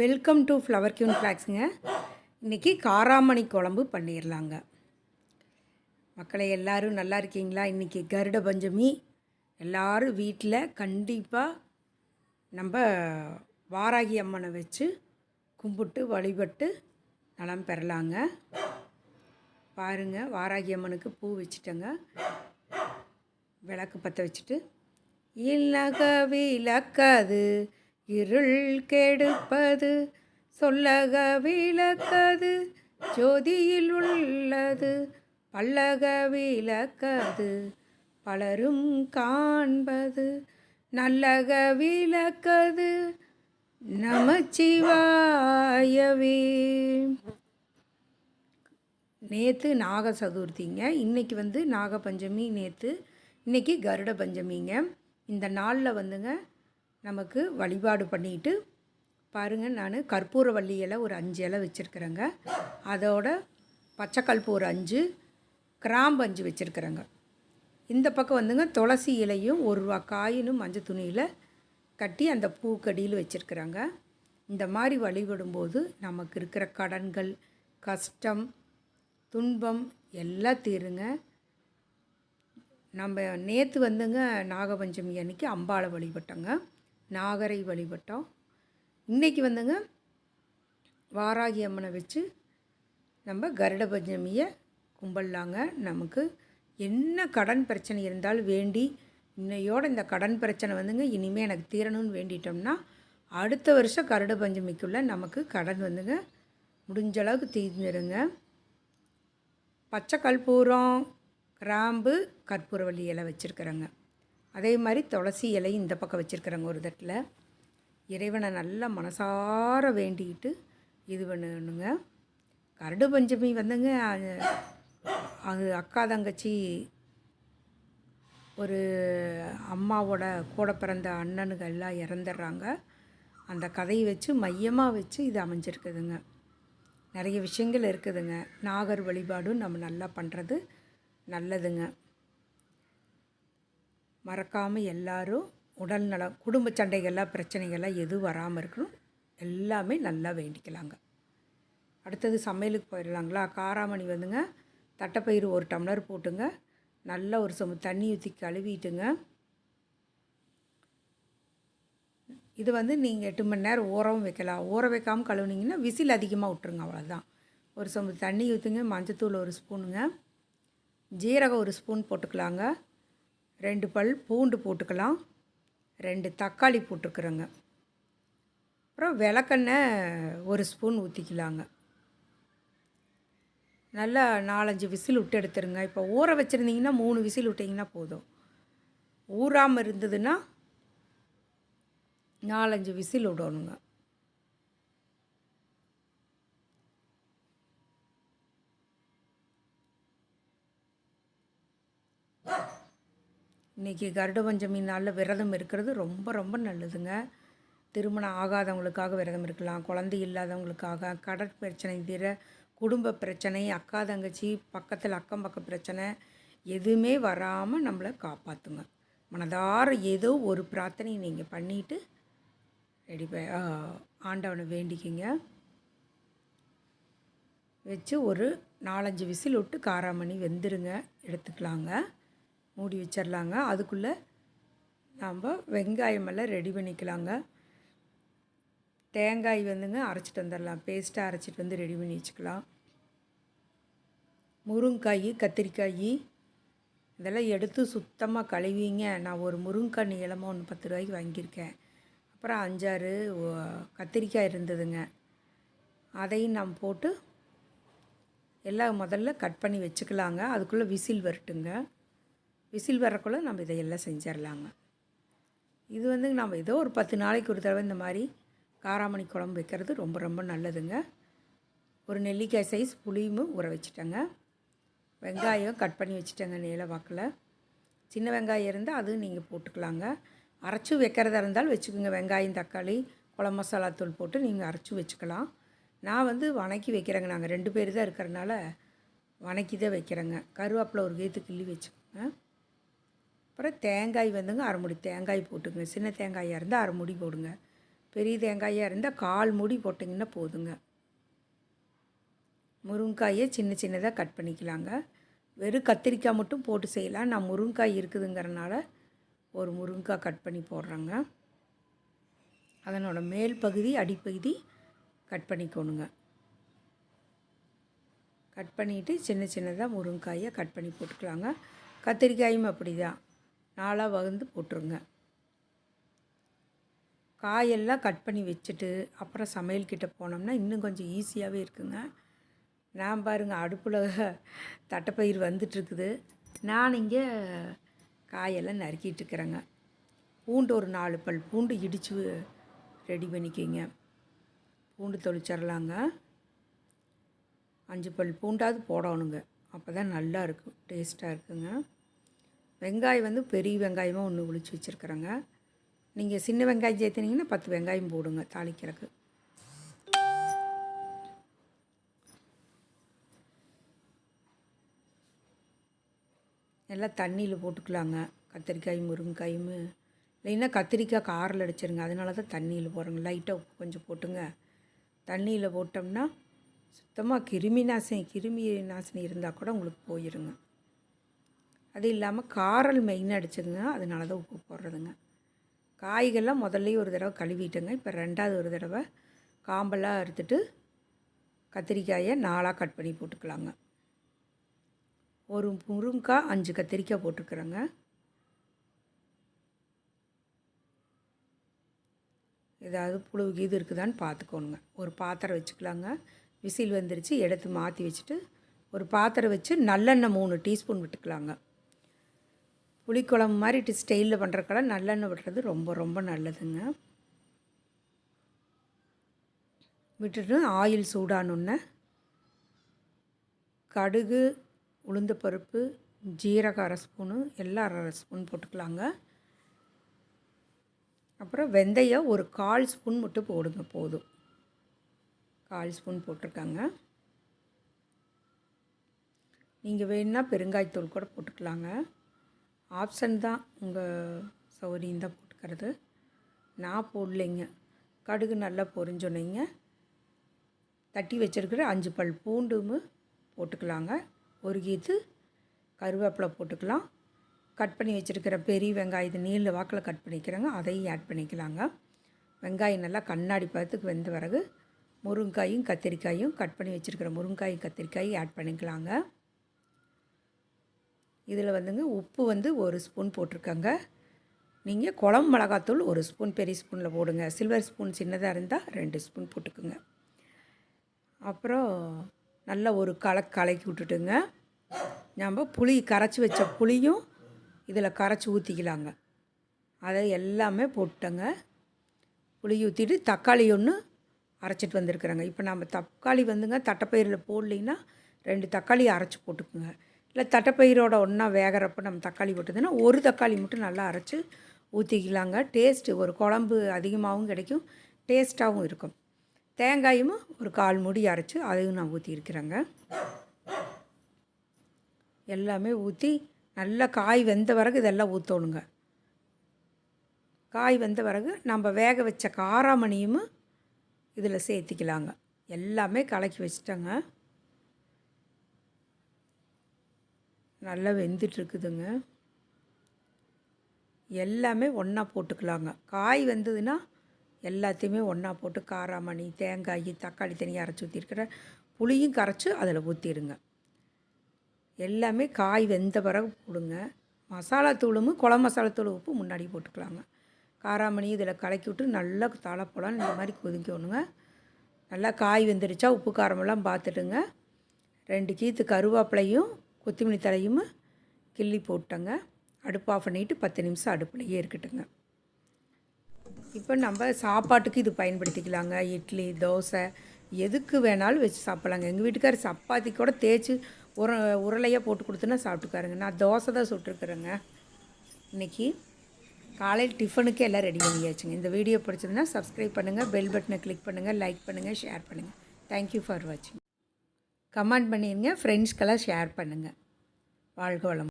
Welcome to flower queen ஃப்ளாக்ஸுங்க இன்றைக்கி காராமணி குழம்பு பண்ணிடலாங்க மக்களை எல்லோரும் நல்லா இருக்கீங்களா? இன்றைக்கி கருட பஞ்சமி. எல்லாரும் வீட்டில் கண்டிப்பாக நம்ம வாராகி அம்மனை வச்சு கும்பிட்டு வழிபட்டு நலம் பெறலாங்க. பாருங்கள் வாராகி அம்மனுக்கு பூ வச்சுட்டேங்க. விளக்கு பற்ற வச்சுட்டு இல்லக விளக்காது இருள் கெடுப்பது சொல்லக விளக்கது ஜோதியில் உள்ளது பல்லக விளக்கது பலரும் காண்பது நல்லக விளக்கது நமச்சிவாயவே. நேற்று நாக சதுர்த்திங்க இன்றைக்கி வந்து நாகபஞ்சமி நேற்று இன்றைக்கி கருட பஞ்சமிங்க இந்த நாளில் வந்துங்க நமக்கு வழிபாடு பண்ணிட்டு பாருங்கள் நான் கற்பூரவள்ளி இலை ஒரு அஞ்சு இலை வச்சுருக்குறேங்க. அதோட பச்சைக்கல்பு ஒரு அஞ்சு கிராம்பு அஞ்சு வச்சுருக்குறேங்க. இந்த பக்கம் வந்துங்க துளசி இலையும் ஒரு ரூபா காயினும் மஞ்சள் துணியில் கட்டி அந்த பூக்கடியில் வச்சுருக்குறாங்க. இந்த மாதிரி வழிபடும்போது நமக்கு இருக்கிற கடன்கள் கஷ்டம் துன்பம் எல்லாம் தீருங்க. நம்ம நேற்று வந்துங்க நாகபஞ்சமி அன்னைக்கு அம்பாளை வழிபட்டோங்க. நாகரை வழிபட்டோம். இன்றைக்கி வந்துங்க வாராகி அம்மனை வச்சு நம்ம கருட பஞ்சமியை கும்பிடலாங்க நமக்கு என்ன கடன் பிரச்சனை இருந்தாலும் வேண்டி இன்னையோட இந்த கடன் பிரச்சனை வந்துங்க இனிமேல் எனக்கு தீரணும்னு வேண்டிட்டோம்னா அடுத்த வருஷம் கருட பஞ்சமிக்குள்ளே நமக்கு கடன் வந்துங்க முடிஞ்ச அளவுக்கு தீர்ந்துருங்க பச்சை கற்பூரம் கிராம்பு கற்பூரவள்ளி இலை வச்சுருக்குறேங்க. அதே மாதிரி துளசி இலை இந்த பக்கம் வச்சுருக்குறேங்க ஒரு தட்டில். இறைவனை நல்லா மனசார வேண்டிக்கிட்டு இது பண்ணணுங்க. கருடு பஞ்சமி வந்துங்க அது அது அக்கா தங்கச்சி ஒரு அம்மாவோட கூட பிறந்த அண்ணனுங்க எல்லாம் இறந்துடுறாங்க. அந்த கதையை வச்சு மையமாக வச்சு இது அமைஞ்சிருக்குதுங்க. நிறைய விஷயங்கள் இருக்குதுங்க. நாகர் வழிபாடும் நம்ம நல்லா பண்ணுறது நல்லதுங்க. மறக்காமல் எல்லாரும் உடல் நலம் குடும்ப சண்டைகள்லாம் பிரச்சனைகள்லாம் எதுவும் வராமல் இருக்கணும் எல்லாமே நல்லா வேண்டிக்கலாங்க. அடுத்தது சமையலுக்கு போயிடலாங்களா? காராமணி வந்துங்க. தட்டைப்பயிறு ஒரு டம்ளர் போட்டுங்க. நல்லா ஒரு சம தண்ணி ஊற்றி கழுவிட்டுங்க. இது வந்து நீங்கள் எட்டு மணி நேரம் ஊறவும் வைக்கலாம். ஊற வைக்காமல் கழுவுனீங்கன்னா விசில் அதிகமாக விட்ருங்க அவ்வளோதான் ஒரு சொம்பு தண்ணி ஊற்றுங்க மஞ்சத்தூள் ஒரு ஸ்பூனுங்க. ஜீரகம் ஒரு ஸ்பூன் போட்டுக்கலாங்க. ரெண்டு பல் பூண்டு போட்டுக்கலாம். ரெண்டு தக்காளி போட்டுக்கிறோங்க. அப்புறம் விளக்கெண்ணெய் ஒரு ஸ்பூன் ஊற்றிக்கலாங்க நல்லா நாலஞ்சு விசில் விட்டு எடுத்துருங்க. இப்போ ஊற வச்சுருந்தீங்கன்னா மூணு விசில் விட்டிங்கன்னா போதும். ஊறாமல் இருந்ததுன்னா நாலஞ்சு விசில் விடணுங்க. இன்றைக்கி கருட பஞ்சமி நாளில் விரதம் இருக்கிறது ரொம்ப ரொம்ப நல்லதுங்க. திருமணம் ஆகாதவங்களுக்காக விரதம் இருக்கலாம் குழந்தை இல்லாதவங்களுக்காக கடற்பிரச்சனை தீர குடும்ப பிரச்சனை அக்கா தங்கச்சி பக்கத்தில் அக்கம் பக்க பிரச்சனை எதுவுமே வராமல் நம்மளை காப்பாற்றுங்க மனதார ஏதோ ஒரு பிரார்த்தனையை நீங்கள் பண்ணிவிட்டு ரெடி ஆண்டவனை வேண்டிக்கிங்க. வச்சு ஒரு நாலஞ்சு விசில் விட்டு காராமணி வெந்துருங்க எடுத்துக்கலாங்க. மூடி வச்சிடலாங்க. அதுக்குள்ளே நம்ம வெங்காயமெல்லாம் ரெடி பண்ணிக்கலாங்க. தேங்காய் வந்துங்க அரைச்சிட்டு வந்துடலாம். பேஸ்ட்டாக அரைச்சிட்டு வந்து ரெடி பண்ணி வச்சுக்கலாம். முருங்காய் கத்திரிக்காய் இதெல்லாம் எடுத்து சுத்தமாக கழுவிங்க. நான் ஒரு முருங்காய் நீளமாக ஒன்று பத்து ரூபாய்க்கு வாங்கியிருக்கேன். அப்புறம் அஞ்சாறு கத்திரிக்காய் இருந்ததுங்க. அதையும் நாம் போட்டு எல்லாம் முதல்ல கட் பண்ணி வச்சுக்கலாங்க. அதுக்குள்ளே விசில் வரட்டுங்க. விசில் வரக்குள்ளே நம்ம இதையெல்லாம் செஞ்சிடலாங்க இது வந்து நம்ம ஏதோ ஒரு பத்து நாளைக்கு ஒரு தடவை இந்த மாதிரி காராமணி குழம்பு வைக்கிறது ரொம்ப ரொம்ப நல்லதுங்க. ஒரு நெல்லிக்காய் சைஸ் புளியும் ஊற வச்சுட்டேங்க. வெங்காயம் கட் பண்ணி வச்சுட்டேங்க நீல வாக்கில். சின்ன வெங்காயம் இருந்தால் அதுவும் நீங்கள் போட்டுக்கலாங்க. அரைச்சி வைக்கிறதா இருந்தாலும் வச்சுக்கோங்க. வெங்காயம் தக்காளி குழம்பு மசாலா தூள் போட்டு நீங்கள் அரைச்சி வச்சுக்கலாம். நான் வந்து வணக்கி வைக்கிறேங்க. நாங்கள் ரெண்டு பேர் தான் இருக்கிறனால வணக்கி தான் வைக்கிறேங்க. கருவேப்பிலை ஒரு கேத்து கிள்ளி வச்சுக்கோங்க. அப்புறம் தேங்காய் வந்துங்க அரைமுடி தேங்காய் போட்டுங்க. சின்ன தேங்காயாக இருந்தால் அரை முடி போடுங்க. பெரிய தேங்காயாக இருந்தால் கால் மூடி போட்டிங்கன்னா போதுங்க. முருங்காயை சின்ன சின்னதாக கட் பண்ணிக்கலாங்க. வெறும் கத்திரிக்காய் மட்டும் போட்டு செய்யலாம். நான் முருங்காய் இருக்குதுங்கிறனால ஒரு முருங்காய் கட் பண்ணி போடுறேங்க. அதனோட மேல் பகுதி அடிப்பகுதி கட் பண்ணிக்கோணுங்க. கட் பண்ணிவிட்டு சின்ன சின்னதாக முருங்காயை கட் பண்ணி போட்டுக்கலாங்க. கத்திரிக்காயும் அப்படி தான் நாளாக வகுந்து போட்டுருங்க. காயெல்லாம் கட் பண்ணி வச்சுட்டு அப்புறம் சமையல்கிட்ட போனோம்னா இன்னும் கொஞ்சம் ஈஸியாகவே இருக்குங்க. நான் பாருங்கள் அடுப்பில் தட்டைப்பயிர் வந்துட்டுருக்குது. நான் இங்கே காயெல்லாம் நறுக்கிட்டு இருக்கிறேங்க. பூண்டு ஒரு நாலு பல் பூண்டு இடித்து ரெடி பண்ணிக்கிங்க. பூண்டு தொளிச்சிடலாங்க அஞ்சு பல் பூண்டாவது போடணுங்க. அப்போ தான் நல்லா இருக்கும் டேஸ்ட்டாக இருக்குங்க. வெங்காயம் வந்து பெரிய வெங்காயமாக ஒன்று ஒழிச்சு வச்சுருக்குறேங்க. நீங்கள் சின்ன வெங்காயம் சேர்த்துனீங்கன்னா பத்து வெங்காயம் போடுங்க தாளிக்கிறதுக்கு. எல்லாம் தண்ணியில் போட்டுக்கலாங்க. கத்திரிக்காய் முருங்கைக்காயும் இல்லைன்னா கத்திரிக்காய் காரில் அடிச்சிருங்க. அதனால தான் தண்ணியில் போடுறோங்க. லைட்டாக உப்பு கொஞ்சம் போட்டுங்க. தண்ணியில் போட்டோம்னா சுத்தமாக கிருமி நாசினி கிருமி நாசினி இருந்தால் கூட உங்களுக்கு போயிருங்க. அது இல்லாமல் காரல் மெயினாக அடிச்சதுங்க. அதனால தான் உப்பு போடுறதுங்க. காய்கள்லாம் முதல்லையே ஒரு தடவை கழுவிட்டேங்க. இப்போ ரெண்டாவது ஒரு தடவை காம்பெல்லாம் அறுத்துட்டு கத்திரிக்காயை நாலாக கட் பண்ணி போட்டுக்கலாங்க. ஒரு முருங்காய் அஞ்சு கத்திரிக்காய் போட்டுக்கிறேங்க. ஏதாவது புழு கீது இருக்குதான்னு பார்த்துக்கோணுங்க. ஒரு பாத்திரம் வச்சுக்கலாங்க. விசில் வந்துருச்சு எடுத்து மாற்றி வச்சுட்டு ஒரு பாத்திரம் வச்சு நல்லெண்ணெய் மூணு டீஸ்பூன் விட்டுக்கலாங்க. புளிக்குழம்பு மாதிரி ஸ்டைலில் பண்ணுறக்கெல்லாம் நல்லெண்ணெய் விடுறது ரொம்ப ரொம்ப நல்லதுங்க. விட்டுட்டு ஆயில் சூடானோன்னே கடுகு உளுந்து பருப்பு ஜீரகம் அரை ஸ்பூனு எல்லாம் அரை ஸ்பூன் போட்டுக்கலாங்க. அப்புறம் வெந்தயம் ஒரு கால் ஸ்பூன் மட்டும் போடுங்க போதும். கால் ஸ்பூன் போட்டிருக்காங்க. நீங்கள் வேணுன்னா பெருங்காயத்தூள் கூட போட்டுக்கலாங்க. ஆப்ஷன் தான் உங்கள் சௌரியம் தான் போட்டுக்கிறது. நான் போடலைங்க. கடுகு நல்லா பொரிஞ்சோன்னீங்க. தட்டி வச்சுருக்கிற அஞ்சு பல் பூண்டும் போட்டுக்கலாங்க. ஒரு கீத்து கருவேப்பிலை போட்டுக்கலாம். கட் பண்ணி வச்சுருக்கிற பெரிய வெங்காயத்தை நீல வாக்கில் கட் பண்ணிக்கிறேங்க. அதையும் ஆட் பண்ணிக்கலாங்க. வெங்காயம் நல்லா கண்ணாடி பதத்துக்கு வெந்த பிறகு முருங்காயும் கத்திரிக்காயும் கட் பண்ணி வச்சுருக்கிற முருங்காயும் கத்திரிக்காயும் ஆட் பண்ணிக்கலாங்க. இதில் வந்துங்க உப்பு வந்து ஒரு ஸ்பூன் போட்டிருக்கங்க. நீங்கள் குழம்பு மிளகாத்தூள் ஒரு ஸ்பூன் பெரிய ஸ்பூனில் போடுங்க. சில்வர் ஸ்பூன் சின்னதாக இருந்தால் ரெண்டு ஸ்பூன் போட்டுக்குங்க. அப்புறம் நல்லா ஒரு கலக்கு கலக்கி விட்டுட்டுங்க. நம்ம புளி கரைச்சி வச்ச புளியும் இதில் கரைச்சி ஊற்றிக்கலாங்க அதை எல்லாமே போட்டங்க புளி ஊற்றிட்டு தக்காளி ஒன்று அரைச்சிட்டு வந்திருக்குறேங்க. இப்போ நம்ம தக்காளி வந்துங்க தட்டைப்பயிரில் போடலின்னா ரெண்டு தக்காளி அரைச்சி போட்டுக்குங்க. இல்லை தட்டைப்பயிரோட ஒன்றா வேகிறப்ப நம்ம தக்காளி போட்டதுன்னா ஒரு தக்காளி மட்டும் நல்லா அரைச்சி ஊற்றிக்கலாங்க டேஸ்ட்டு ஒரு குழம்பு அதிகமாகவும் கிடைக்கும் டேஸ்ட்டாகவும் இருக்கும். தேங்காயும் ஒரு கால் மூடி அரைச்சி அதையும் நான் ஊற்றிருக்கிறேங்க எல்லாமே ஊற்றி நல்லா காய் வெந்த பிறகு இதெல்லாம் ஊற்றணுங்க காய் வெந்த பிறகு நம்ம வேக வச்ச காராமணியும் இதில் சேர்த்திக்கலாங்க. எல்லாமே கலக்கி வச்சிட்டேங்க. நல்லா வெந்துட்டுருக்குதுங்க. எல்லாமே ஒன்றா போட்டுக்கலாங்க. காய் வெந்ததுன்னா எல்லாத்தையுமே ஒன்றா போட்டு காராமணி தேங்காய் தக்காளி தனியாக அரைச்சி ஊற்றிருக்கிற புளியும் கரைச்சி அதில் ஊற்றிடுங்க எல்லாமே காய் வெந்த பிறகு போடுங்க. மசாலா தூளும் குழம்பு மசாலா தூள் உப்பு முன்னாடி போட்டுக்கலாங்க. காராமணி இதில் கலக்கி விட்டு நல்லா தலைப்பழம் இந்த மாதிரி கொதிக்கணுங்க. நல்லா காய் வெந்துருச்சா உப்பு காரமெல்லாம் பார்த்துட்டுங்க. ரெண்டு கீத்து கருவேப்பிலையும் கொத்தமல்லி தலையும் கிள்ளி போட்டங்க. அடுப்பு ஆஃப் பண்ணிவிட்டு பத்து நிமிஷம் அடுப்புலையே இருக்கட்டுங்க. இப்போ நம்ம சாப்பாட்டுக்கு இது பயன்படுத்திக்கலாங்க. இட்லி தோசை எதுக்கு வேணாலும் வச்சு சாப்பிட்லாங்க. எங்கள் வீட்டுக்கார் சப்பாத்தி கூட தேய்ச்சி உர உருளையாக போட்டு கொடுத்துன்னா சாப்பிட்டுக்காருங்க. நான் தோசை தான் சுட்டுருக்குறேங்க. இன்றைக்கி காலையில் டிஃபனுக்கு எல்லாம் ரெடி பண்ணியாச்சுங்க. இந்த வீடியோ பிடிச்சதுன்னா சப்ஸ்கிரைப் பண்ணுங்கள் பெல் பட்டனை கிளிக் பண்ணுங்கள் லைக் பண்ணுங்கள் ஷேர் பண்ணுங்கள் தேங்க்யூ ஃபார் வாட்சிங் கமெண்ட் பண்ணிடுங்க ஃப்ரெண்ட்ஸ்க்கெல்லாம் ஷேர் பண்ணுங்கள் வாழ்க வளம்